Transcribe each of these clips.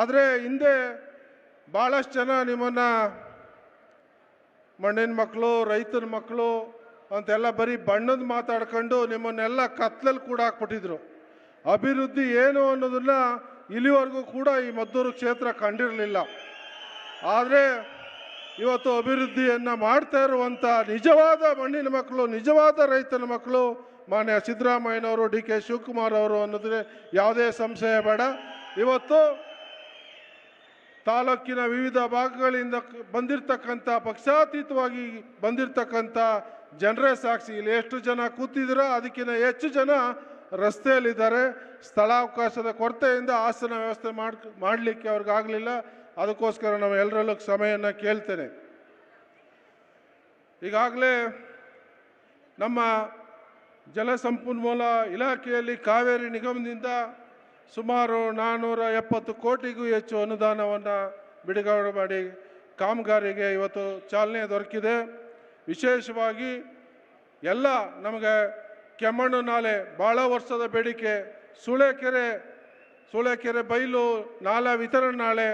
ಆದರೆ ಹಿಂದೆ ಭಾಳಷ್ಟು ಜನ ನಿಮ್ಮನ್ನು ಮಣ್ಣಿನ ಮಕ್ಕಳು, ರೈತನ ಮಕ್ಕಳು ಅಂತೆಲ್ಲ ಬರೀ ಬಣ್ಣದ ಮಾತಾಡ್ಕೊಂಡು ನಿಮ್ಮನ್ನೆಲ್ಲ ಕತ್ಲಲ್ಲಿ ಕೂಡ ಹಾಕ್ಬಿಟ್ಟಿದ್ರು. ಅಭಿವೃದ್ಧಿ ಏನು ಅನ್ನೋದನ್ನು ಇಲ್ಲಿವರೆಗೂ ಕೂಡ ಈ ಮದ್ದೂರು ಕ್ಷೇತ್ರ ಕಂಡಿರಲಿಲ್ಲ. ಆದರೆ ಇವತ್ತು ಅಭಿವೃದ್ಧಿಯನ್ನು ಮಾಡ್ತಾ ಇರುವಂಥ ನಿಜವಾದ ಮಣ್ಣಿನ ಮಕ್ಕಳು, ನಿಜವಾದ ರೈತನ ಮಕ್ಕಳು, ಮಾನ್ಯ ಸಿದ್ದರಾಮಯ್ಯನವರು, ಡಿ ಕೆ ಶಿವಕುಮಾರ್ ಅವರು ಅನ್ನೋದ್ರೆ ಯಾವುದೇ ಸಂಶಯ ಬೇಡ. ಇವತ್ತು ತಾಲೂಕಿನ ವಿವಿಧ ಭಾಗಗಳಿಂದ ಬಂದಿರತಕ್ಕಂಥ, ಪಕ್ಷಾತೀತವಾಗಿ ಬಂದಿರತಕ್ಕಂಥ ಜನರೇ ಸಾಕ್ಷಿ. ಇಲ್ಲಿ ಎಷ್ಟು ಜನ ಕೂತಿದ್ದೀರೋ ಅದಕ್ಕಿಂತ ಹೆಚ್ಚು ಜನ ರಸ್ತೆಯಲ್ಲಿದ್ದಾರೆ. ಸ್ಥಳಾವಕಾಶದ ಕೊರತೆಯಿಂದ ಆಸನ ವ್ಯವಸ್ಥೆ ಮಾಡ್, ಮಾಡಲಿಕ್ಕೆ ಅವ್ರಿಗಾಗಲಿಲ್ಲ. ಅದಕ್ಕೋಸ್ಕರ ನಾವು ಎಲ್ಲರಲ್ಲೂ ಸಮಯನ ಕೇಳ್ತೇನೆ. ಈಗಾಗಲೇ ನಮ್ಮ ಜಲಸಂಪನ್ಮೂಲ ಇಲಾಖೆಯಲ್ಲಿ ಕಾವೇರಿ ನಿಗಮದಿಂದ ಸುಮಾರು ನಾನ್ನೂರ ಎಪ್ಪತ್ತು ಕೋಟಿಗೂ ಹೆಚ್ಚು ಅನುದಾನವನ್ನು ಬಿಡುಗಡೆ ಮಾಡಿ ಕಾಮಗಾರಿಗೆ ಇವತ್ತು ಚಾಲನೆ ದೊರಕಿದೆ. ವಿಶೇಷವಾಗಿ ಎಲ್ಲ ನಮಗೆ ಕೆಮ್ಮಣ್ಣು ನಾಲೆ ಭಾಳ ವರ್ಷದ ಬೇಡಿಕೆ, ಸೂಳೆಕೆರೆ ಸೂಳೆಕೆರೆ ಬೈಲು ನಾಲಾ ವಿತರಣೆ ನಾಳೆ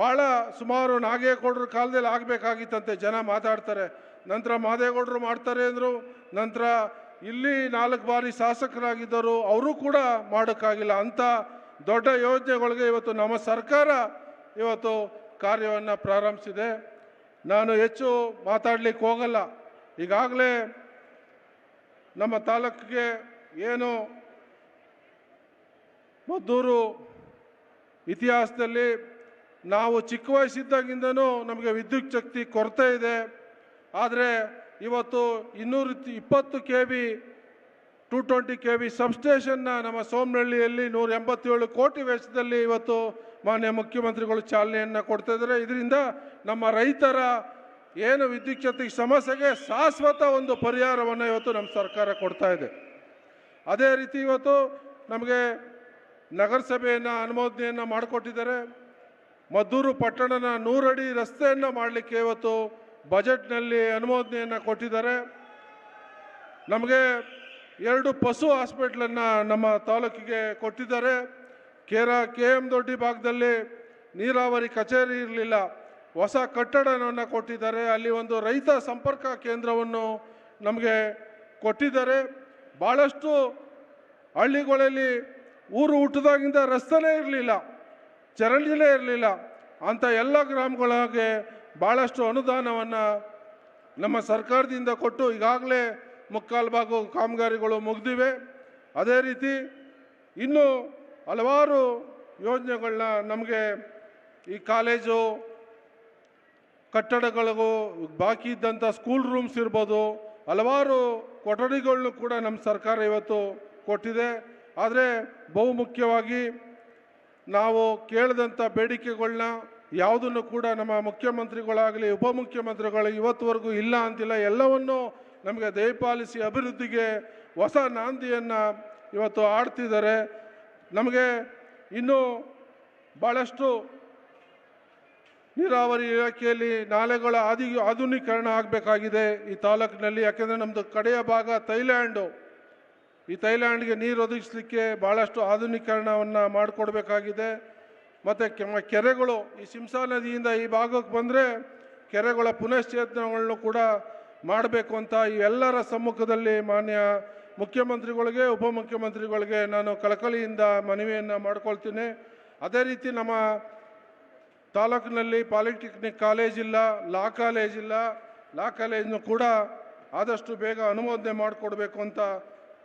ಭಾಳ ಸುಮಾರು ನಾಗೇಗೌಡರ ಕಾಲದಲ್ಲಿ ಆಗಬೇಕಾಗಿತ್ತಂತೆ ಜನ ಮಾತಾಡ್ತಾರೆ. ನಂತರ ಮಾದೇಗೌಡರು ಮಾಡ್ತಾರೆ ಅಂದರು, ನಂತರ ಇಲ್ಲಿ ನಾಲ್ಕು ಬಾರಿ ಶಾಸಕರಾಗಿದ್ದರು ಅವರು ಕೂಡ ಮಾಡೋಕ್ಕಾಗಿಲ್ಲ. ಅಂಥ ದೊಡ್ಡ ಯೋಜನೆಗಳಿಗೆ ಇವತ್ತು ನಮ್ಮ ಸರ್ಕಾರ ಇವತ್ತು ಕಾರ್ಯವನ್ನು ಪ್ರಾರಂಭಿಸಿದೆ. ನಾನು ಹೆಚ್ಚು ಮಾತಾಡಲಿಕ್ಕೆ ಹೋಗಲ್ಲ. ಈಗಾಗಲೇ ನಮ್ಮ ತಾಲೂಕಿಗೆ ಏನು ಮದ್ದೂರು ಇತಿಹಾಸದಲ್ಲಿ ನಾವು ಚಿಕ್ಕ ವಯಸ್ಸಿದ್ದಾಗಿಂದನೂ ನಮಗೆ ವಿದ್ಯುತ್ ಶಕ್ತಿ ಕೊರತೆ ಇದೆ. ಆದರೆ ಇವತ್ತು ಇನ್ನೂರ ಇಪ್ಪತ್ತು K V to twenty K V ಸಬ್ಸ್ಟೇಷನ್ನ ನಮ್ಮ ಸೋಮನಹಳ್ಳಿಯಲ್ಲಿ ನೂರ ಎಂಬತ್ತೇಳು ಕೋಟಿ ವೆಚ್ಚದಲ್ಲಿ ಇವತ್ತು ಮಾನ್ಯ ಮುಖ್ಯಮಂತ್ರಿಗಳು ಚಾಲನೆಯನ್ನು ಕೊಡ್ತಾ ಇದ್ದಾರೆ. ಇದರಿಂದ ನಮ್ಮ ರೈತರ ಏನು ವಿದ್ಯುತ್ ಸಮಸ್ಯೆಗೆ ಶಾಶ್ವತ ಒಂದು ಪರಿಹಾರವನ್ನು ಇವತ್ತು ನಮ್ಮ ಸರ್ಕಾರ ಕೊಡ್ತಾ ಇದೆ. ಅದೇ ರೀತಿ ಇವತ್ತು ನಮಗೆ ನಗರಸಭೆಯನ್ನು ಅನುಮೋದನೆಯನ್ನು ಮಾಡಿಕೊಟ್ಟಿದ್ದಾರೆ. ಮದ್ದೂರು ಪಟ್ಟಣನ ನೂರಡಿ ರಸ್ತೆಯನ್ನು ಮಾಡಲಿಕ್ಕೆ ಇವತ್ತು ಬಜೆಟ್ನಲ್ಲಿ ಅನುಮೋದನೆಯನ್ನು ಕೊಟ್ಟಿದ್ದಾರೆ. ನಮಗೆ ಎರಡು ಪಶು ಹಾಸ್ಪಿಟ್ಲನ್ನು ನಮ್ಮ ತಾಲೂಕಿಗೆ ಕೊಟ್ಟಿದ್ದಾರೆ. ಕೇರ ಕೆ ಎಂ ದೊಡ್ಡಿ ಭಾಗದಲ್ಲಿ ನೀರಾವರಿ ಕಚೇರಿ ಇರಲಿಲ್ಲ. ಹೊಸ ಕಟ್ಟಡವನ್ನು ಕೊಟ್ಟಿದ್ದಾರೆ. ಅಲ್ಲಿ ಒಂದು ರೈತ ಸಂಪರ್ಕ ಕೇಂದ್ರವನ್ನು ನಮಗೆ ಕೊಟ್ಟಿದ್ದಾರೆ. ಭಾಳಷ್ಟು ಹಳ್ಳಿಗಳಲ್ಲಿ ಊರು ಹುಟ್ಟಿದಾಗಿಂದ ರಸ್ತೆನೇ ಇರಲಿಲ್ಲ. ಚರಂಡಿನೇ ಇರಲಿಲ್ಲ. ಅಂಥ ಎಲ್ಲ ಗ್ರಾಮಗಳಿಗೆ ಭಾಳಷ್ಟು ಅನುದಾನವನ್ನು ನಮ್ಮ ಸರ್ಕಾರದಿಂದ ಕೊಟ್ಟು ಈಗಾಗಲೇ ಮುಕ್ಕಾಲು ಭಾಗು ಕಾಮಗಾರಿಗಳು ಮುಗಿದಿವೆ. ಅದೇ ರೀತಿ ಇನ್ನೂ ಹಲವಾರು ಯೋಜನೆಗಳನ್ನ ನಮಗೆ ಈ ಕಾಲೇಜು, ಕಟ್ಟಡಗಳಿಗೂ ಬಾಕಿ ಇದ್ದಂಥ ಸ್ಕೂಲ್ ರೂಮ್ಸ್ ಇರ್ಬೋದು, ಹಲವಾರು ಕೊಠಡಿಗಳನ್ನು ಕೂಡ ನಮ್ಮ ಸರ್ಕಾರ ಇವತ್ತು ಕೊಟ್ಟಿದೆ. ಆದರೆ ಬಹುಮುಖ್ಯವಾಗಿ ನಾವು ಕೇಳಿದಂಥ ಬೇಡಿಕೆಗಳನ್ನ ಯಾವುದನ್ನು ಕೂಡ ನಮ್ಮ ಮುಖ್ಯಮಂತ್ರಿಗಳಾಗಲಿ, ಉಪಮುಖ್ಯಮಂತ್ರಿಗಳು ಇವತ್ತುವರೆಗೂ ಇಲ್ಲ ಅಂತಿಲ್ಲ. ಎಲ್ಲವನ್ನು ನಮಗೆ ದಯಪಾಲಿಸಿ ಅಭಿವೃದ್ಧಿಗೆ ಹೊಸ ನಾಂದಿಯನ್ನು ಇವತ್ತು ಆಡ್ತಿದ್ದಾರೆ. ನಮಗೆ ಇನ್ನೂ ಭಾಳಷ್ಟು ನೀರಾವರಿ ಇಲಾಖೆಯಲ್ಲಿ ನಾಲೆಗಳ ಆದಿ ಆಧುನೀಕರಣ ಆಗಬೇಕಾಗಿದೆ ಈ ತಾಲೂಕಿನಲ್ಲಿ. ಯಾಕೆಂದರೆ ನಮ್ಮದು ಕಡೆಯ ಭಾಗ ಥೈಲ್ಯಾಂಡು. ಈ ಥೈಲ್ಯಾಂಡ್ಗೆ ನೀರು ಒದಗಿಸಲಿಕ್ಕೆ ಭಾಳಷ್ಟು ಆಧುನೀಕರಣವನ್ನು ಮಾಡಿಕೊಡ್ಬೇಕಾಗಿದೆ. ಮತ್ತು ಕೆರೆಗಳು ಈ ಸಿಂಸಾ ನದಿಯಿಂದ ಈ ಭಾಗಕ್ಕೆ ಬಂದರೆ ಕೆರೆಗಳ ಪುನಶ್ಚೇತನಗಳನ್ನು ಕೂಡ ಮಾಡಬೇಕು ಅಂತ ಇವೆಲ್ಲರ ಸಮ್ಮುಖದಲ್ಲಿ ಮಾನ್ಯ ಮುಖ್ಯಮಂತ್ರಿಗಳಿಗೆ, ಉಪಮುಖ್ಯಮಂತ್ರಿಗಳಿಗೆ ನಾನು ಕಳಕಳಿಯಿಂದ ಮನವಿಯನ್ನು ಮಾಡ್ಕೊಳ್ತೀನಿ. ಅದೇ ರೀತಿ ನಮ್ಮ ತಾಲೂಕಿನಲ್ಲಿ ಪಾಲಿಟೆಕ್ನಿಕ್ ಕಾಲೇಜ್ ಇಲ್ಲ, ಲಾ ಕಾಲೇಜ್ ಇಲ್ಲ. ಲಾ ಕಾಲೇಜನ್ನು ಕೂಡ ಆದಷ್ಟು ಬೇಗ ಅನುಮೋದನೆ ಮಾಡಿಕೊಡ್ಬೇಕು ಅಂತ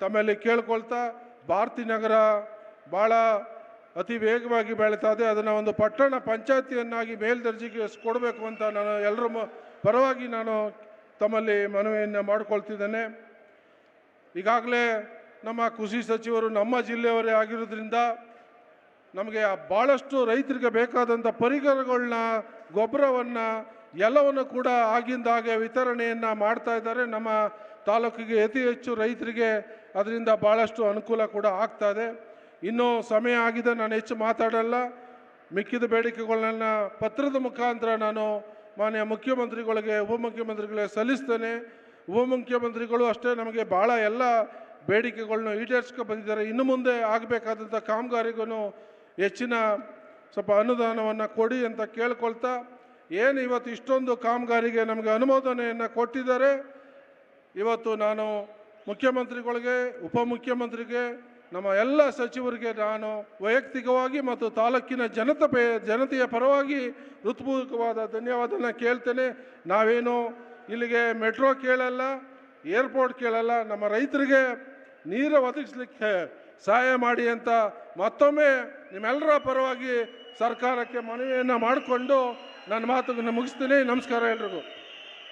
ತಮ್ಮಲ್ಲಿ ಕೇಳ್ಕೊಳ್ತಾ, ಭಾರತಿ ನಗರ ಭಾಳ ಅತಿ ವೇಗವಾಗಿ ಬೆಳೀತಾ ಇದೆ. ಅದನ್ನು ಒಂದು ಪಟ್ಟಣ ಪಂಚಾಯತಿಯನ್ನಾಗಿ ಮೇಲ್ದರ್ಜೆಗೆ ಕೊಡಬೇಕು ಅಂತ ನಾನು ಎಲ್ಲರ ಪರವಾಗಿ ನಾನು ತಮ್ಮಲ್ಲಿ ಮನವಿಯನ್ನು ಮಾಡಿಕೊಳ್ತಿದ್ದೇನೆ. ಈಗಾಗಲೇ ನಮ್ಮ ಕೃಷಿ ಸಚಿವರು ನಮ್ಮ ಜಿಲ್ಲೆಯವರೇ ಆಗಿರೋದ್ರಿಂದ ನಮಗೆ ಭಾಳಷ್ಟು ರೈತರಿಗೆ ಬೇಕಾದಂಥ ಪರಿಕರಗಳನ್ನ ಗೊಬ್ಬರವನ್ನು, ಎಲ್ಲವನ್ನು ಕೂಡ ಆಗಿಂದಾಗೆ ವಿತರಣೆಯನ್ನು ಮಾಡ್ತಾ ಇದ್ದಾರೆ. ನಮ್ಮ ತಾಲೂಕಿಗೆ ಅತಿ ಹೆಚ್ಚು ರೈತರಿಗೆ ಅದರಿಂದ ಭಾಳಷ್ಟು ಅನುಕೂಲ ಕೂಡ ಆಗ್ತಾ ಇದೆ. ಇನ್ನೂ ಸಮಯ ಆಗಿದೆ, ನಾನು ಹೆಚ್ಚು ಮಾತಾಡಲ್ಲ. ಮಿಕ್ಕಿದ ಬೇಡಿಕೆಗಳನ್ನ ಪತ್ರದ ಮುಖಾಂತರ ನಾನು ಮಾನ್ಯ ಮುಖ್ಯಮಂತ್ರಿಗಳಿಗೆ, ಉಪಮುಖ್ಯಮಂತ್ರಿಗಳಿಗೆ ಸಲ್ಲಿಸ್ತೇನೆ. ಉಪಮುಖ್ಯಮಂತ್ರಿಗಳು ಅಷ್ಟೇ ನಮಗೆ ಭಾಳ ಎಲ್ಲ ಬೇಡಿಕೆಗಳನ್ನು ಈಡೇರಿಸ್ಕೊ ಬಂದಿದ್ದಾರೆ. ಇನ್ನು ಮುಂದೆ ಆಗಬೇಕಾದಂಥ ಕಾಮಗಾರಿಗೂ ಹೆಚ್ಚಿನ ಸ್ವಲ್ಪ ಅನುದಾನವನ್ನು ಕೊಡಿ ಅಂತ ಕೇಳ್ಕೊಳ್ತಾ, ಏನು ಇವತ್ತು ಇಷ್ಟೊಂದು ಕಾಮಗಾರಿಗೆ ನಮಗೆ ಅನುಮೋದನೆಯನ್ನು ಕೊಟ್ಟಿದ್ದಾರೆ, ಇವತ್ತು ನಾನು ಮುಖ್ಯಮಂತ್ರಿಗಳಿಗೆ, ಉಪಮುಖ್ಯಮಂತ್ರಿಗೆ ನಮ್ಮ ಎಲ್ಲ ಸಚಿವರಿಗೆ ನಾನು ವೈಯಕ್ತಿಕವಾಗಿ ಮತ್ತು ತಾಲೂಕಿನ ಜನತೆ ಜನತೆಯ ಪರವಾಗಿ ಹೃತ್ಪೂರ್ವಕವಾದ ಧನ್ಯವಾದನ ಕೇಳ್ತೇನೆ. ನಾವೇನು ಇಲ್ಲಿಗೆ ಮೆಟ್ರೋ ಕೇಳಲ್ಲ, ಏರ್ಪೋರ್ಟ್ ಕೇಳಲ್ಲ, ನಮ್ಮ ರೈತರಿಗೆ ನೀರು ಒದಗಿಸ್ಲಿಕ್ಕೆ ಸಹಾಯ ಮಾಡಿ ಅಂತ ಮತ್ತೊಮ್ಮೆ ನಿಮ್ಮೆಲ್ಲರ ಪರವಾಗಿ ಸರ್ಕಾರಕ್ಕೆ ಮನವಿಯನ್ನು ಮಾಡಿಕೊಂಡು ನನ್ನ ಮಾತುಗಳನ್ನ ಮುಗಿಸ್ತೀನಿ. ನಮಸ್ಕಾರ ಎಲ್ರಿಗೂ.